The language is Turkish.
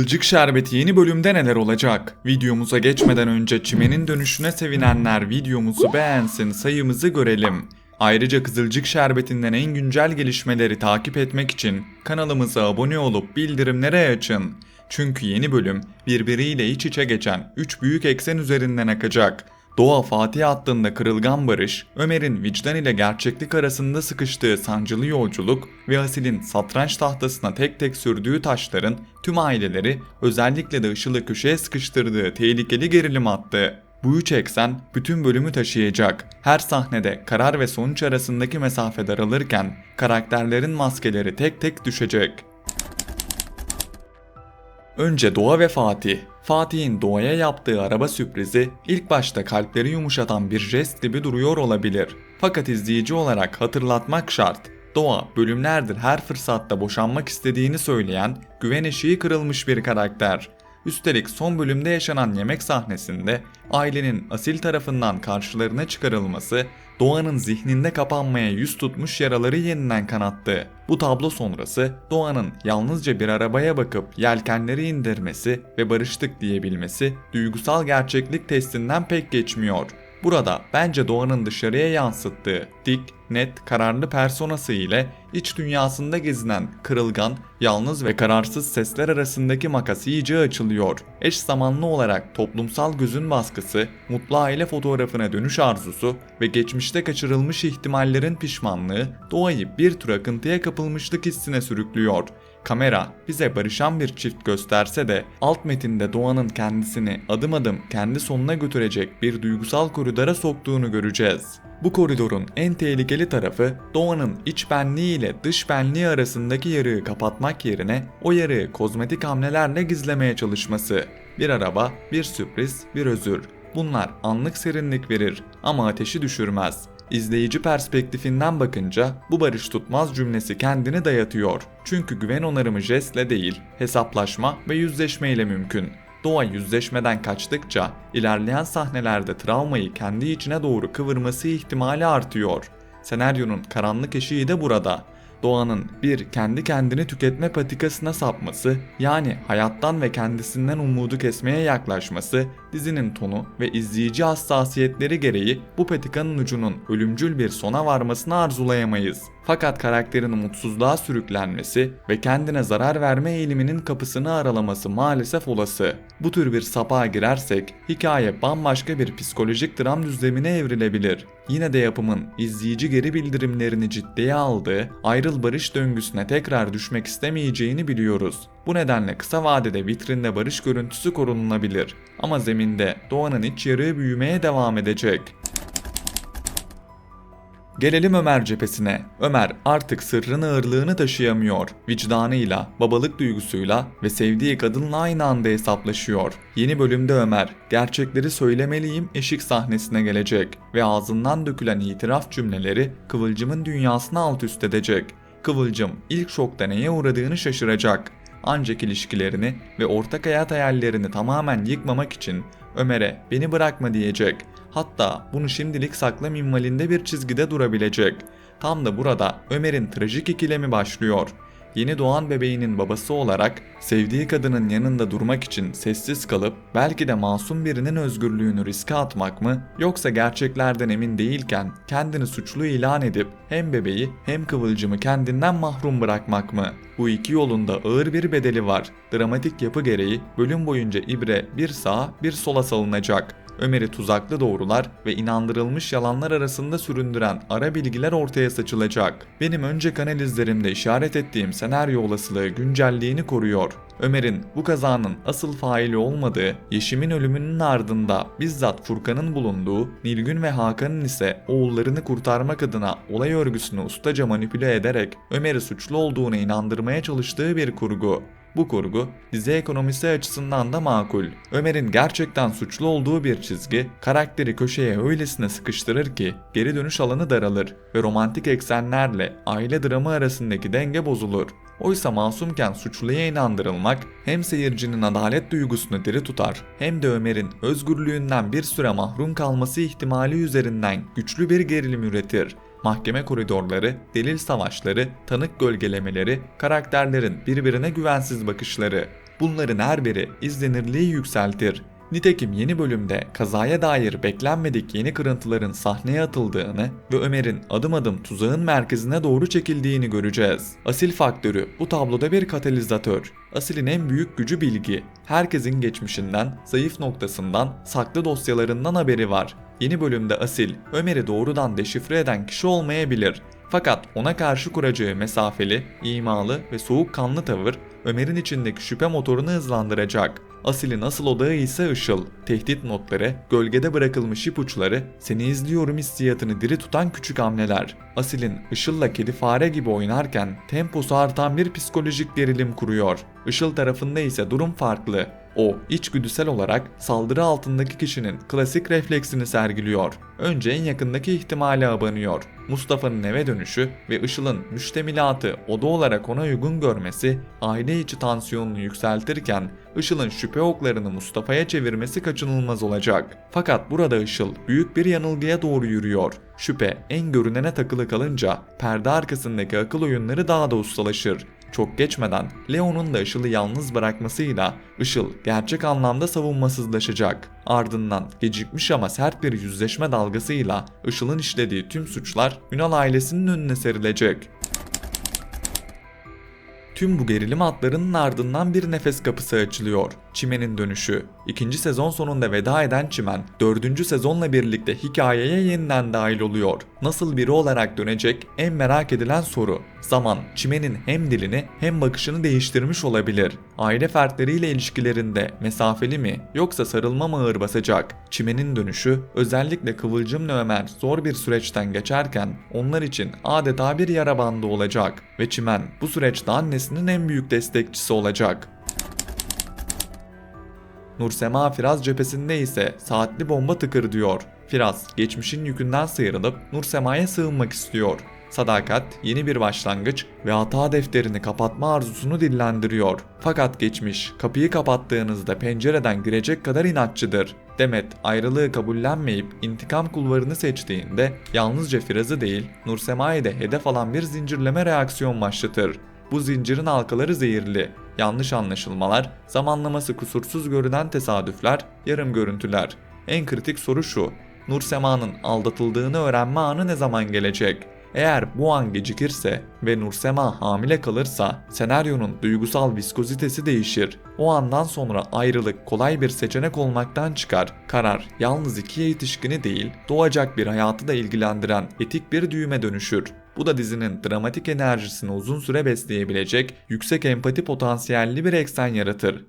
Kızılcık Şerbeti yeni bölümde neler olacak? Videomuza geçmeden önce çimenin dönüşüne sevinenler videomuzu beğensin sayımızı görelim. Ayrıca Kızılcık Şerbeti'nden en güncel gelişmeleri takip etmek için kanalımıza abone olup bildirimleri açın. Çünkü yeni bölüm birbiriyle iç içe geçen 3 büyük eksen üzerinden akacak. Doğa Fatih hattında kırılgan barış, Ömer'in vicdan ile gerçeklik arasında sıkıştığı sancılı yolculuk ve Asil'in satranç tahtasına tek tek sürdüğü taşların tüm aileleri özellikle de Işıl'ı köşeye sıkıştırdığı tehlikeli gerilim hattı. Bu üç eksen bütün bölümü taşıyacak. Her sahnede karar ve sonuç arasındaki mesafe daralırken karakterlerin maskeleri tek tek düşecek. Önce Doğa ve Fatih. Fatih'in Doğa'ya yaptığı araba sürprizi ilk başta kalpleri yumuşatan bir jest gibi duruyor olabilir. Fakat izleyici olarak hatırlatmak şart. Doğa bölümlerdir her fırsatta boşanmak istediğini söyleyen, güven eşiği kırılmış bir karakter. Üstelik son bölümde yaşanan yemek sahnesinde ailenin asil tarafından karşılarına çıkarılması Doğan'ın zihninde kapanmaya yüz tutmuş yaraları yeniden kanattı. Bu tablo sonrası Doğan'ın yalnızca bir arabaya bakıp yelkenleri indirmesi ve barıştık diyebilmesi duygusal gerçeklik testinden pek geçmiyor. Burada bence Doğan'ın dışarıya yansıttığı dik, net, kararlı personası ile iç dünyasında gezinen kırılgan, yalnız ve kararsız sesler arasındaki makas iyice açılıyor. Eş zamanlı olarak toplumsal gözün baskısı, mutlu aile fotoğrafına dönüş arzusu ve geçmişte kaçırılmış ihtimallerin pişmanlığı doğayı bir tür akıntıya kapılmışlık hissine sürüklüyor. Kamera bize barışan bir çift gösterse de alt metinde Doğan'ın kendisini adım adım kendi sonuna götürecek bir duygusal koridora soktuğunu göreceğiz. Bu koridorun en tehlikeli tarafı Doğan'ın iç benliği ile dış benliği arasındaki yarığı kapatmak yerine o yarığı kozmetik hamlelerle gizlemeye çalışması. Bir araba, bir sürpriz, bir özür. Bunlar anlık serinlik verir ama ateşi düşürmez. İzleyici perspektifinden bakınca bu barış tutmaz cümlesi kendini dayatıyor. Çünkü güven onarımı jestle değil, hesaplaşma ve yüzleşmeyle mümkün. Doğa yüzleşmeden kaçtıkça ilerleyen sahnelerde travmayı kendi içine doğru kıvırması ihtimali artıyor. Senaryonun karanlık eşiği de burada. Doğanın bir kendi kendini tüketme patikasına sapması yani hayattan ve kendisinden umudu kesmeye yaklaşması dizinin tonu ve izleyici hassasiyetleri gereği bu patikanın ucunun ölümcül bir sona varmasını arzulayamayız. Fakat karakterin umutsuzluğa sürüklenmesi ve kendine zarar verme eğiliminin kapısını aralaması maalesef olası. Bu tür bir sapığa girersek hikaye bambaşka bir psikolojik dram düzlemine evrilebilir. Yine de yapımın izleyici geri bildirimlerini ciddiye aldığı ayrıl barış döngüsüne tekrar düşmek istemeyeceğini biliyoruz. Bu nedenle kısa vadede vitrinde barış görüntüsü korunulabilir ama zeminde Doğan'ın iç yarığı büyümeye devam edecek. Gelelim Ömer cephesine. Ömer artık sırrın ağırlığını taşıyamıyor. Vicdanıyla, babalık duygusuyla ve sevdiği kadınla aynı anda hesaplaşıyor. Yeni bölümde Ömer, gerçekleri söylemeliyim eşik sahnesine gelecek ve ağzından dökülen itiraf cümleleri Kıvılcım'ın dünyasını alt üst edecek. Kıvılcım ilk şokta neye uğradığını şaşıracak. Ancak ilişkilerini ve ortak hayat hayallerini tamamen yıkmamak için Ömer'e beni bırakma diyecek. Hatta bunu şimdilik sakla minvalinde bir çizgide durabilecek. Tam da burada Ömer'in trajik ikilemi başlıyor. Yeni doğan bebeğinin babası olarak sevdiği kadının yanında durmak için sessiz kalıp belki de masum birinin özgürlüğünü riske atmak mı yoksa gerçeklerden emin değilken kendini suçlu ilan edip hem bebeği hem kıvılcımı kendinden mahrum bırakmak mı? Bu iki yolunda ağır bir bedeli var. Dramatik yapı gereği bölüm boyunca ibre bir sağa bir sola salınacak. Ömer'i tuzaklı doğrular ve inandırılmış yalanlar arasında süründüren ara bilgiler ortaya saçılacak. Benim önceki analizlerimde işaret ettiğim senaryo olasılığı güncelliğini koruyor. Ömer'in bu kazanın asıl faili olmadığı, Yeşim'in ölümünün ardında bizzat Furkan'ın bulunduğu, Nilgün ve Hakan'ın ise oğullarını kurtarmak adına olay örgüsünü ustaca manipüle ederek Ömer'i suçlu olduğuna inandırmaya çalıştığı bir kurgu. Bu kurgu dizi ekonomisi açısından da makul. Ömer'in gerçekten suçlu olduğu bir çizgi karakteri köşeye öylesine sıkıştırır ki geri dönüş alanı daralır ve romantik eksenlerle aile dramı arasındaki denge bozulur. Oysa masumken suçluya inandırılmak hem seyircinin adalet duygusunu diri tutar hem de Ömer'in özgürlüğünden bir süre mahrum kalması ihtimali üzerinden güçlü bir gerilim üretir mahkeme koridorları, delil savaşları, tanık gölgelemeleri, karakterlerin birbirine güvensiz bakışları. Bunların her biri izlenirliği yükseltir. Nitekim yeni bölümde kazaya dair beklenmedik yeni kırıntıların sahneye atıldığını ve Ömer'in adım adım tuzağın merkezine doğru çekildiğini göreceğiz. Asil faktörü bu tabloda bir katalizatör. Asil'in en büyük gücü bilgi. Herkesin geçmişinden, zayıf noktasından, saklı dosyalarından haberi var. Yeni bölümde Asil, Ömer'i doğrudan deşifre eden kişi olmayabilir. Fakat ona karşı kuracağı mesafeli, imalı ve soğukkanlı tavır Ömer'in içindeki şüphe motorunu hızlandıracak. Asil'in asıl odağı ise Işıl. Tehdit notları, gölgede bırakılmış ipuçları, seni izliyorum hissiyatını diri tutan küçük hamleler. Asil'in Işıl'la kedi fare gibi oynarken temposu artan bir psikolojik gerilim kuruyor. Işıl tarafında ise durum farklı. O içgüdüsel olarak saldırı altındaki kişinin klasik refleksini sergiliyor. Önce en yakındaki ihtimale abanıyor. Mustafa'nın eve dönüşü ve Işıl'ın müştemilatı oda olarak ona uygun görmesi aile içi tansiyonunu yükseltirken Işıl'ın şüphe oklarını Mustafa'ya çevirmesi kaçınılmaz olacak. Fakat burada Işıl büyük bir yanılgıya doğru yürüyor. Şüphe en görünene takılı kalınca perde arkasındaki akıl oyunları daha da ustalaşır. Çok geçmeden Leon'un da Işıl'ı yalnız bırakmasıyla Işıl gerçek anlamda savunmasızlaşacak. Ardından gecikmiş ama sert bir yüzleşme dalgasıyla Işıl'ın işlediği tüm suçlar Ünal ailesinin önüne serilecek. Tüm bu gerilim atlarının ardından bir nefes kapısı açılıyor. Çimen'in dönüşü. İkinci sezon sonunda veda eden Çimen, dördüncü sezonla birlikte hikayeye yeniden dahil oluyor. Nasıl biri olarak dönecek en merak edilen soru. Zaman, Çimen'in hem dilini hem bakışını değiştirmiş olabilir. Aile fertleriyle ilişkilerinde mesafeli mi yoksa sarılma mı ağır basacak? Çimen'in dönüşü özellikle Kıvılcım'la Ömer zor bir süreçten geçerken onlar için adeta bir yara bandı olacak ve Çimen bu süreçte annesinin en büyük destekçisi olacak. Nursema Firaz cephesinde ise saatli bomba tıkır diyor. Firaz geçmişin yükünden sıyrılıp Nursema'ya sığınmak istiyor. Sadakat yeni bir başlangıç ve hata defterini kapatma arzusunu dillendiriyor. Fakat geçmiş kapıyı kapattığınızda pencereden girecek kadar inatçıdır. Demet ayrılığı kabullenmeyip intikam kulvarını seçtiğinde yalnızca Firaz'ı değil Nursema'yı da hedef alan bir zincirleme reaksiyon başlatır. Bu zincirin halkaları zehirli. Yanlış anlaşılmalar, zamanlaması kusursuz görünen tesadüfler, yarım görüntüler. En kritik soru şu. Nursema'nın aldatıldığını öğrenme anı ne zaman gelecek? Eğer bu an gecikirse ve Nursema hamile kalırsa senaryonun duygusal viskozitesi değişir. O andan sonra ayrılık kolay bir seçenek olmaktan çıkar. Karar yalnız iki yetişkini değil, doğacak bir hayatı da ilgilendiren etik bir düğüme dönüşür. Bu da dizinin dramatik enerjisini uzun süre besleyebilecek yüksek empati potansiyelli bir eksen yaratır.